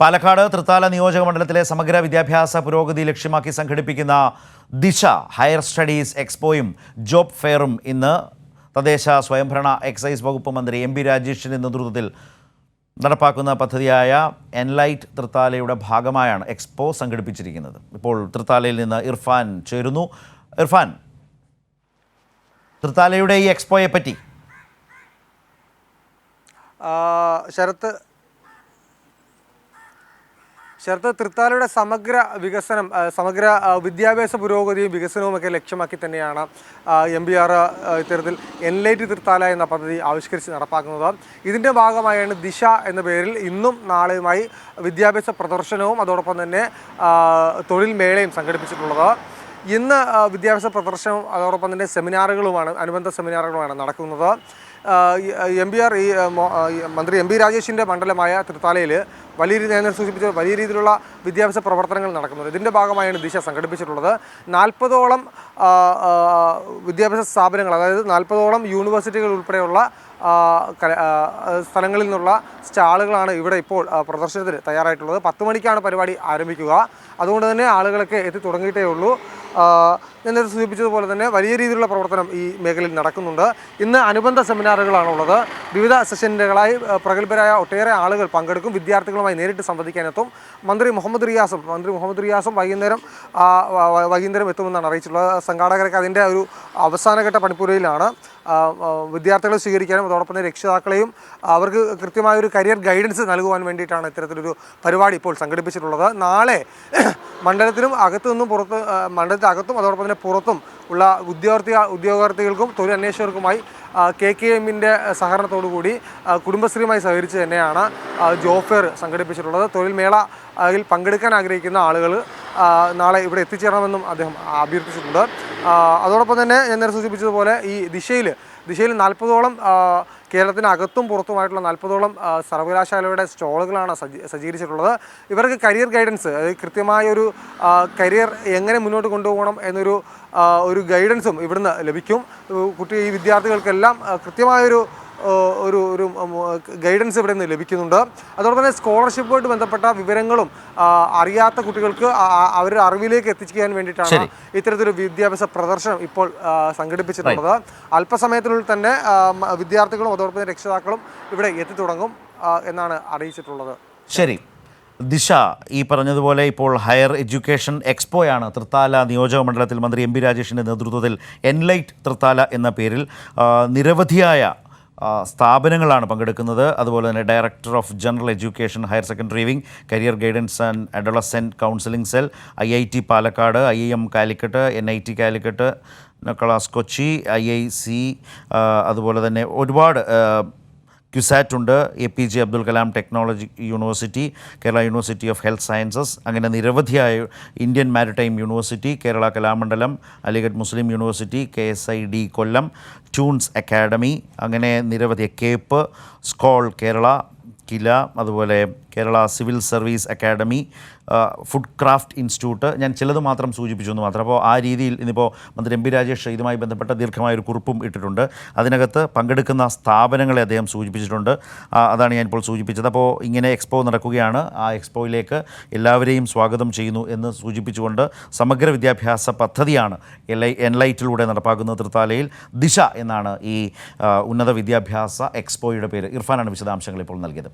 പാലക്കാട് തൃത്താല നിയോജക മണ്ഡലത്തിലെ സമഗ്ര വിദ്യാഭ്യാസ പുരോഗതി ലക്ഷ്യമാക്കി സംഘടിപ്പിക്കുന്ന ദിശ ഹയർ സ്റ്റഡീസ് എക്സ്പോയും ജോബ് ഫെയറും ഇന്ന് തദ്ദേശ സ്വയംഭരണ എക്സൈസ് വകുപ്പ് മന്ത്രി എം ബി രാജേഷിന്റെ നേതൃത്വത്തിൽ നടപ്പാക്കുന്ന പദ്ധതിയായ എൻലൈറ്റ് തൃത്താലയുടെ ഭാഗമായാണ് എക്സ്പോ സംഘടിപ്പിച്ചിരിക്കുന്നത്. ഇപ്പോൾ തൃത്താലയിൽ നിന്ന് ഇർഫാൻ ചേരുന്നു. ഇർഫാൻ തൃത്താലയുടെ ഈ എക്സ്പോയെ പറ്റി ശരത്ത് ശരത്ത് തൃത്താലയുടെ സമഗ്ര വികസനം സമഗ്ര വിദ്യാഭ്യാസ പുരോഗതിയും വികസനവും ഒക്കെ ലക്ഷ്യമാക്കി തന്നെയാണ് എം ബി ആർ ഇത്തരത്തിൽ എൻലൈറ്റ് തൃത്താല എന്ന പദ്ധതി ആവിഷ്കരിച്ച് നടപ്പാക്കുന്നത്. ഇതിന്റെ ഭാഗമായാണ് ദിശ എന്ന പേരിൽ ഇന്നും നാളെയുമായി വിദ്യാഭ്യാസ പ്രദർശനവും അതോടൊപ്പം തന്നെ തൊഴിൽ മേളയും സംഘടിപ്പിച്ചിട്ടുള്ളത്. ഇന്ന് വിദ്യാഭ്യാസ പ്രദർശനവും അതോടൊപ്പം തന്നെ സെമിനാറുകളുമാണ് അനുബന്ധ സെമിനാറുകളുമാണ് നടക്കുന്നത്. എം പി ആർ ഈ മന്ത്രി എം പി രാജേഷിന്റെ മണ്ഡലമായ തൃത്താലയിൽ വലിയ രീതി ഞാൻ സൂചിപ്പിച്ച വലിയ രീതിയിലുള്ള വിദ്യാഭ്യാസ പ്രവർത്തനങ്ങൾ നടക്കുന്നത്. ഇതിന്റെ ഭാഗമായാണ് ദിശ സംഘടിപ്പിച്ചിട്ടുള്ളത്. നാൽപ്പതോളം വിദ്യാഭ്യാസ സ്ഥാപനങ്ങൾ അതായത് നാൽപ്പതോളം യൂണിവേഴ്സിറ്റികൾ ഉൾപ്പെടെയുള്ള സ്ഥലങ്ങളിൽ നിന്നുള്ള സ്റ്റാളുകളാണ് ഇവിടെ ഇപ്പോൾ പ്രദർശനത്തിന് തയ്യാറായിട്ടുള്ളത്. പത്ത് മണിക്കാണ് പരിപാടി ആരംഭിക്കുക. അതുകൊണ്ട് തന്നെ ആളുകളൊക്കെ എത്തി തുടങ്ങിയിട്ടേ ഉള്ളൂ. ഞാൻ നേരത്തെ സൂചിപ്പിച്ചതുപോലെ തന്നെ വലിയ രീതിയിലുള്ള പ്രവർത്തനം ഈ മേഖലയിൽ നടക്കുന്നുണ്ട്. ഇന്ന് അനുബന്ധ സെമിനാറുകളാണുള്ളത്. വിവിധ സെഷനുകളായി പ്രഗത്ഭരായ ഒട്ടേറെ ആളുകൾ പങ്കെടുക്കും. വിദ്യാർത്ഥികളുമായി നേരിട്ട് സംവദിക്കാനെത്തും. മന്ത്രി മുഹമ്മദ് റിയാസും മന്ത്രി മുഹമ്മദ് റിയാസും വൈകുന്നേരം വൈകുന്നേരം എത്തുമെന്നാണ് അറിയിച്ചിട്ടുള്ളത്. സംഘാടകരൊക്കെ അതിന്റെ ഒരു അവസാനഘട്ട പണിപ്പുരയിലാണ്. വിദ്യാർത്ഥികളെ സ്വീകരിക്കാനും അതോടൊപ്പം തന്നെ രക്ഷിതാക്കളെയും അവർക്ക് കൃത്യമായ ഒരു കരിയർ ഗൈഡൻസ് നൽകുവാൻ വേണ്ടിയിട്ടാണ് ഇത്തരത്തിലൊരു പരിപാടി ഇപ്പോൾ സംഘടിപ്പിച്ചിട്ടുള്ളത്. നാളെ മണ്ഡലത്തിലും അകത്തു നിന്നും പുറത്ത് മണ്ഡലത്തിനകത്തും അതോടൊപ്പം തന്നെ പുറത്തും ഉള്ള ഉദ്യോഗാർത്ഥി ഉദ്യോഗാർത്ഥികൾക്കും തൊഴിൽ അന്വേഷകർക്കുമായി കെ കെ എമ്മിന്റെ സഹകരണത്തോടുകൂടി കുടുംബശ്രീയുമായി സഹകരിച്ച് തന്നെയാണ് ജോബ് സംഘടിപ്പിച്ചിട്ടുള്ളത്. തൊഴിൽ മേളയിൽ പങ്കെടുക്കാൻ ആഗ്രഹിക്കുന്ന ആളുകൾ നാളെ ഇവിടെ എത്തിച്ചേരണമെന്നും അദ്ദേഹം അഭ്യർത്ഥിച്ചിട്ടുണ്ട്. അതോടൊപ്പം തന്നെ ഞാൻ നേരെ സൂചിപ്പിച്ചതുപോലെ ഈ ദിശയിൽ ദിശയിൽ നാൽപ്പതോളം കേരളത്തിനകത്തും പുറത്തുമായിട്ടുള്ള നാൽപ്പതോളം സർവകലാശാലയുടെ സ്റ്റോളുകളാണ് സജ്ജീ സജ്ജീകരിച്ചിട്ടുള്ളത്. ഇവർക്ക് കരിയർ ഗൈഡൻസ് കൃത്യമായ ഒരു കരിയർ എങ്ങനെ മുന്നോട്ട് കൊണ്ടുപോകണം എന്നൊരു ഒരു ഗൈഡൻസും ഇവിടുന്ന് ലഭിക്കും. കുട്ടി ഈ വിദ്യാർത്ഥികൾക്കെല്ലാം കൃത്യമായൊരു ഒരു ഒരു ഗൈഡൻസ് ഇവിടെ നിന്ന് ലഭിക്കുന്നുണ്ട്. അതോടൊപ്പം തന്നെ സ്കോളർഷിപ്പുമായിട്ട് ബന്ധപ്പെട്ട വിവരങ്ങളും അറിയാത്ത കുട്ടികൾക്ക് അവരുടെ അറിവിലേക്ക് എത്തിക്കാൻ വേണ്ടിയിട്ടാണ്. ഇത്തരത്തിലൊരു വിദ്യാഭ്യാസ പ്രദർശനം ഇപ്പോൾ സംഘടിപ്പിച്ചിട്ടുള്ളത്. അല്പസമയത്തിനുള്ളിൽ തന്നെ വിദ്യാർത്ഥികളും അതോടൊപ്പം തന്നെ രക്ഷിതാക്കളും ഇവിടെ എത്തിത്തുടങ്ങും തുടങ്ങും എന്നാണ് അറിയിച്ചിട്ടുള്ളത്. ശരി. ദിശ ഈ പറഞ്ഞതുപോലെ ഇപ്പോൾ ഹയർ എഡ്യൂക്കേഷൻ എക്സ്പോയാണ്. തൃത്താല നിയോജക മണ്ഡലത്തിൽ മന്ത്രി എം പി രാജേഷിന്റെ നേതൃത്വത്തിൽ എൻലൈറ്റ് തൃത്താല എന്ന പേരിൽ നിരവധിയായ സ്ഥാപനങ്ങളാണ് പങ്കെടുക്കുന്നത്. അതുപോലെ തന്നെ director of general education higher secondary wing career guidance and adolescent counselling cell I I T Palakkad I I M Calicut N I T Calicut നക്കളാസ് Kochi I I C അതുപോലെ തന്നെ ഒരുപാട് ക്യുസാറ്റ് ഉണ്ട് A P J Abdul Kalam technology university Kerala university of health sciences അങ്ങനെ നിരവധിയായ Indian maritime university Kerala Kalamandalam Aligarh Muslim university K S I D Kollam tunes academy അങ്ങനെ നിരവധി Cape Scole Kerala KILA അതുപോലെ Kerala civil service academy food craft institute ഞാൻ ചിലത് മാത്രം സൂചിപ്പിച്ചു എന്ന് മാത്രം. അപ്പോൾ ആ രീതിയിൽ ഇന്നിപ്പോൾ മന്ത്രി എം പി രാജേഷ് ഇതുമായി ബന്ധപ്പെട്ട ദീർഘമായ ഒരു കുറിപ്പും ഇട്ടിട്ടുണ്ട്. അതിനകത്ത് പങ്കെടുക്കുന്ന സ്ഥാപനങ്ങളെ അദ്ദേഹം സൂചിപ്പിച്ചിട്ടുണ്ട്. അതാണ് ഞാൻ ഇപ്പോൾ സൂചിപ്പിച്ചത്. അപ്പോൾ ഇങ്ങനെ എക്സ്പോ നടക്കുകയാണ്. ആ എക്സ്പോയിലേക്ക് എല്ലാവരെയും സ്വാഗതം ചെയ്യുന്നു എന്ന് സൂചിപ്പിച്ചുകൊണ്ട് സമഗ്ര വിദ്യാഭ്യാസ പദ്ധതിയാണ് എൽ ഐ എൻലൈറ്റിലൂടെ നടപ്പാക്കുന്നത് തൃത്താലയിൽ. ദിശ എന്നാണ് ഈ ഉന്നത വിദ്യാഭ്യാസ എക്സ്പോയുടെ പേര്. ഇർഫാനാണ് വിശദാംശങ്ങൾ ഇപ്പോൾ നൽകിയത്.